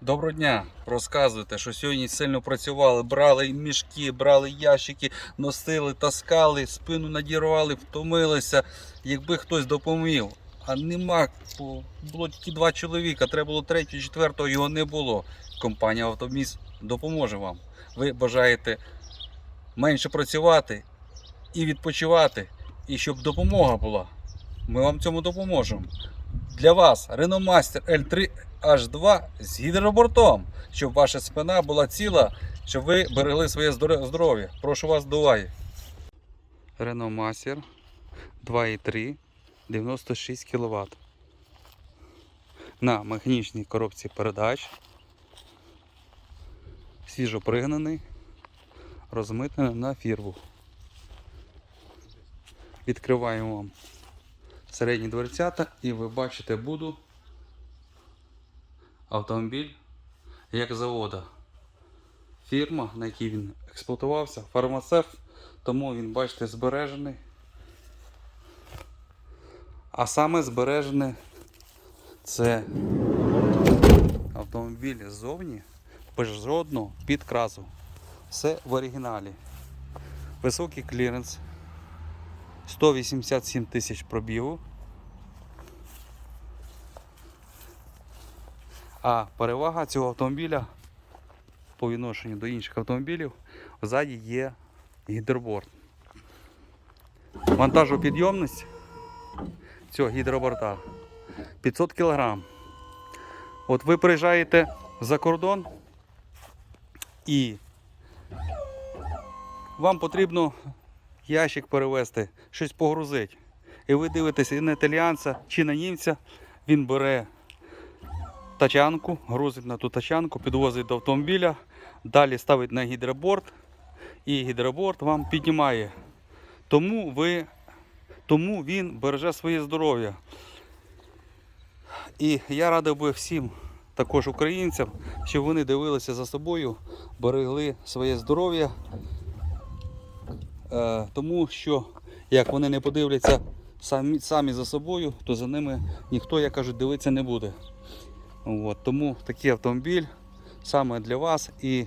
Доброго дня! Розказуйте, що сьогодні сильно працювали, брали мішки, брали ящики, носили, таскали, спину надірвали, втомилися. Якби хтось допоміг. А нема, було тільки два чоловіка, треба було третього, четвертого, його не було. Компанія Автоміс допоможе вам. Ви бажаєте менше працювати і відпочивати, і щоб допомога була. Ми вам цьому допоможемо. Для вас Renault Master L3 H2 з гідробортом, щоб ваша спина була ціла, щоб ви берегли своє здоров'я. Прошу вас до уваги. Renault Master 2.3 96 кВт. На механічній коробці передач. Свіжопригнаний, розмитнений на фірву. Відкриваємо вам середні дверцята і ви бачите буду автомобіль як завода. Фірма, на якій він експлуатувався, фармацевт, тому він, бачите, збережений. А саме збережене це автомобіль ззовні без жодного підкрасу. Все в оригіналі. Високий кліренс. 187 тисяч пробігу. А перевага цього автомобіля по відношенню до інших автомобілів ззаді є гідроборд. Вантажопідйомність цього гідроборта 500 кг. От ви приїжджаєте за кордон і вам потрібно ящик перевезти, щось погрузити. І ви дивитеся і на італіянця чи на німця, він бере тачанку, грузить на ту тачанку, підвозить до автомобіля, далі ставить на гідроборд, і гідроборд вам піднімає. Тому, ви, тому він береже своє здоров'я. І я радив би всім, також українцям, щоб вони дивилися за собою, берегли своє здоров'я. Е, тому що як вони не подивляться самі, самі за собою, то за ними ніхто, як кажуть, дивитися не буде. От, тому такий автомобіль саме для вас. І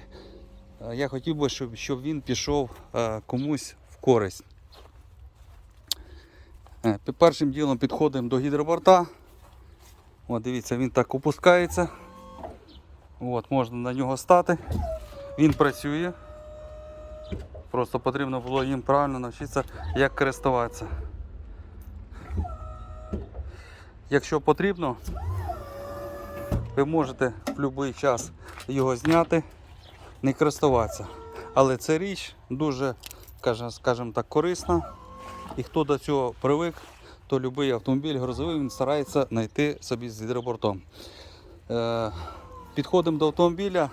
е, я хотів би, щоб, щоб він пішов е, комусь в користь. Е, першим ділом підходимо до гідроборта. От, дивіться, він так опускається. От, можна на нього стати. Він працює. Просто потрібно було їм правильно навчитися, як користуватися. Якщо потрібно, ви можете в будь-який час його зняти, не користуватися. Але ця річ дуже, скажімо так, корисна. І хто до цього привик, то будь-який автомобіль грузовий він старається знайти собі з гідробортом. Е, підходимо до автомобіля,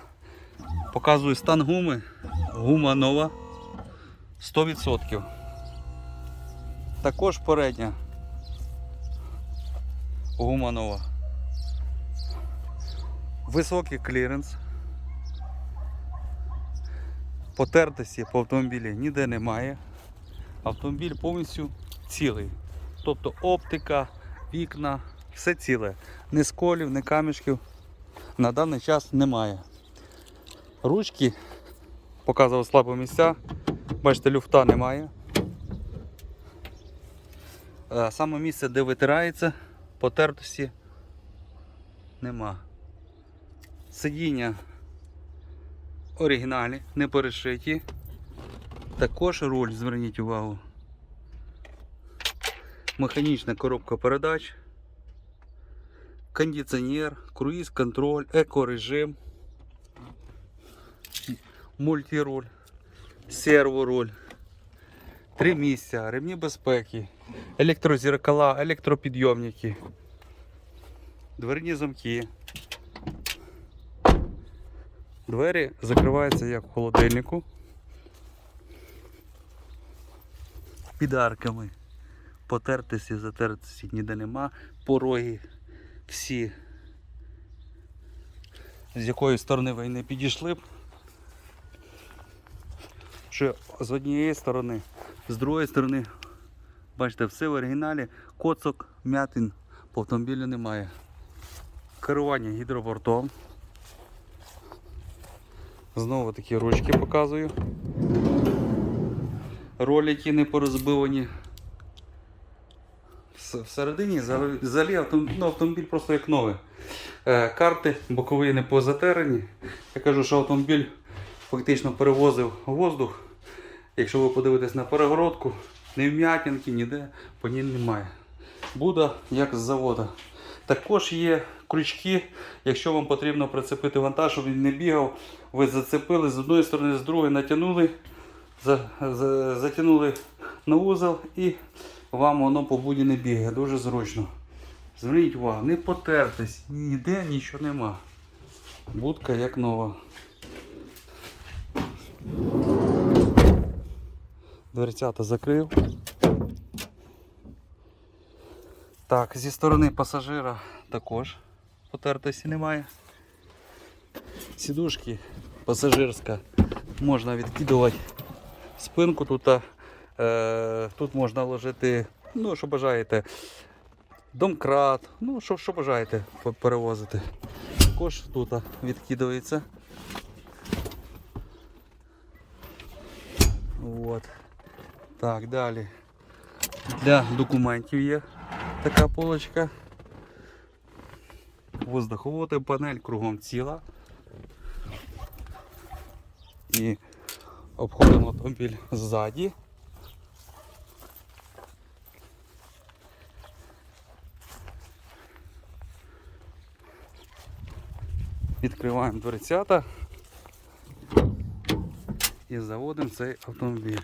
показую стан гуми. Гума нова. 100%. Також передня гума нова. Високий кліренс. Потертості по автомобілі ніде немає. Автомобіль повністю цілий. Тобто оптика, вікна, все ціле. Ні сколів, ні камішків на даний час немає. Ручки показував слабі місця. Бачите, люфта немає. Е, Саме місце, де витирається, потертості нема. Сидіння оригінальні, не перешиті. Також руль, зверніть увагу. Механічна коробка передач, кондиціонер, круїз контроль, екорежим, мультируль серворуль, три місця, ремні безпеки, електрозеркала, електропідйомники, дверні замки. Двері закриваються як в холодильнику. Під арками. Потертості, затертості ніде нема. Пороги всі, з якої сторони ви не підійшли б що з однієї сторони, з другої сторони, бачите, все в оригіналі, коцок, м'ятин по автомобілю немає. Керування гідробортом. Знову такі ручки показую. Ролики не порозбивані. Вс- Всередині взагалі автомобіль, ну, автомобіль просто як новий. Е, карти бокові не позатерені. Я кажу, що автомобіль фактично перевозив воздух. Якщо ви подивитесь на перегородку, ні вм'ятинки, ніде по ній немає. Буде як з завода. Також є крючки, якщо вам потрібно прицепити вантаж, щоб він не бігав, ви зацепили з одної сторони, з другої натягнули, за, за, затягнули на вузол і вам воно по буді не бігає. Дуже зручно. Зверніть увагу, не потертись, ніде нічого нема. Будка як нова. Дверцята закрив. Так, зі сторони пасажира також потертості немає. Сідушки пасажирська можна відкидувати спинку тут. Е, тут можна ложити, ну, що бажаєте, домкрат, ну, що, що бажаєте перевозити. Також тут відкидається. От. Так, далі. Для документів є така полочка. Воздуховоди, панель кругом ціла. І обходимо автомобіль ззаді. Відкриваємо дверцята і заводимо цей автомобіль.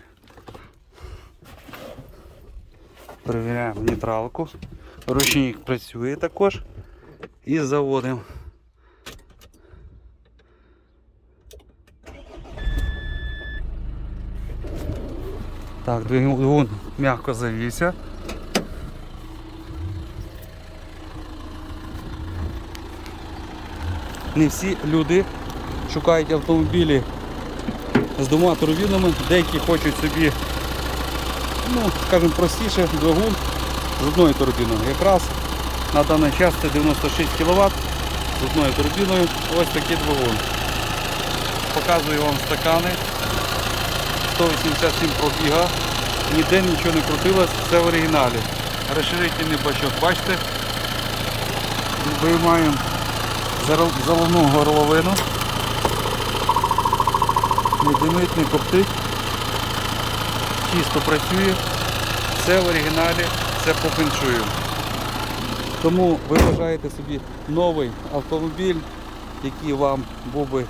Перевіряємо нейтралку. Ручник працює також. І заводимо. Так, двигун м'яко завівся. Не всі люди шукають автомобілі з двома турбінами, деякі хочуть собі, ну, скажімо, простіше двигун з одною турбіною. Якраз на даний час це 96 кВт з одною турбіною. Ось такий двигун. Показую вам стакани. 187 пробіга. Ніде нічого не крутилось, все в оригіналі. Розширительний бачок, бачите? Виймаємо заливну горловину. Не димить, коптить. Чисто працює. Все в оригіналі, все по. Тому ви бажаєте собі новий автомобіль, який вам був би,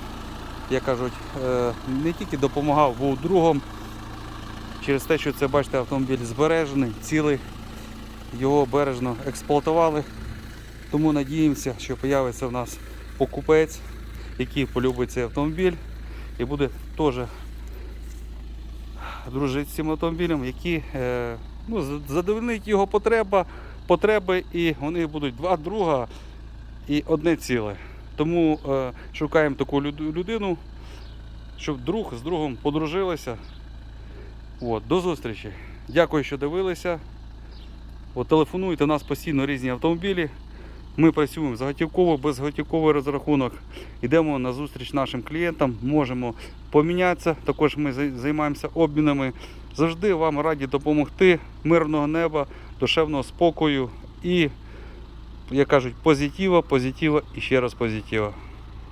як кажуть, е, не тільки допомагав, був другом. Через те, що це бачите, автомобіль збережений, цілий, його бережно експлуатували. Тому надіємося, що з'явиться в нас покупець, який полюбить цей автомобіль і буде теж дружити з цим автомобілем, який е, ну, задовольнить його потреба, потреби, і вони будуть два друга і одне ціле. Тому е, шукаємо таку людину, щоб друг з другом подружилися. От, до зустрічі. Дякую, що дивилися. От, телефонуйте нас постійно різні автомобілі. Ми працюємо заготівково, безготівковий розрахунок. Йдемо на зустріч нашим клієнтам, можемо помінятися. Також ми займаємося обмінами. Завжди вам раді допомогти. Мирного неба, душевного спокою і, як кажуть, позитива, позитива і ще раз позитива.